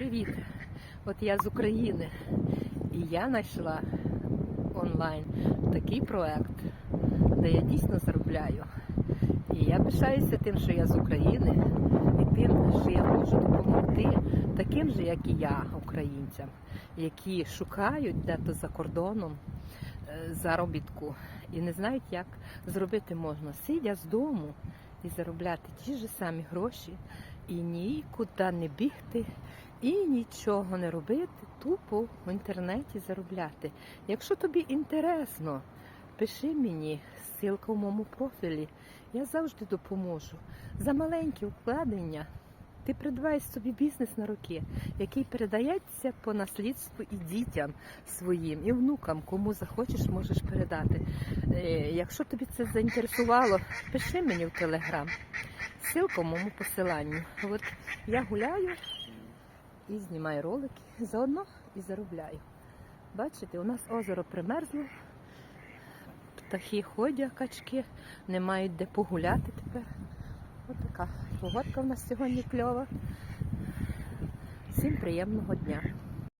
Привіт! От я з України і я знайшла онлайн такий проект, де я дійсно заробляю. І я пишаюся тим, що я з України, і тим, що я можу допомогти таким же, як і я, українцям, які шукають де-то за кордоном е, заробітку і не знають, як зробити можна, сидя з дому і заробляти ті ж самі гроші, і нікуди не бігти, і нічого не робити, тупо в інтернеті заробляти. Якщо тобі інтересно, пиши мені, ссылка в моєму профілі. Я завжди допоможу. За маленькі вкладення ти придбаєш собі бізнес на роки, який передається по наслідству і дітям своїм, і внукам, кому захочеш, можеш передати. Е, Якщо тобі це заінтересувало, пиши мені в телеграм. Ссылка в моєму посиланні. От я гуляю і знімаю ролики, заодно і заробляю. Бачите, у нас озеро примерзло, птахи ходять, качки, не мають де погуляти тепер. Ось така погодка в нас сьогодні кльова. Всім приємного дня.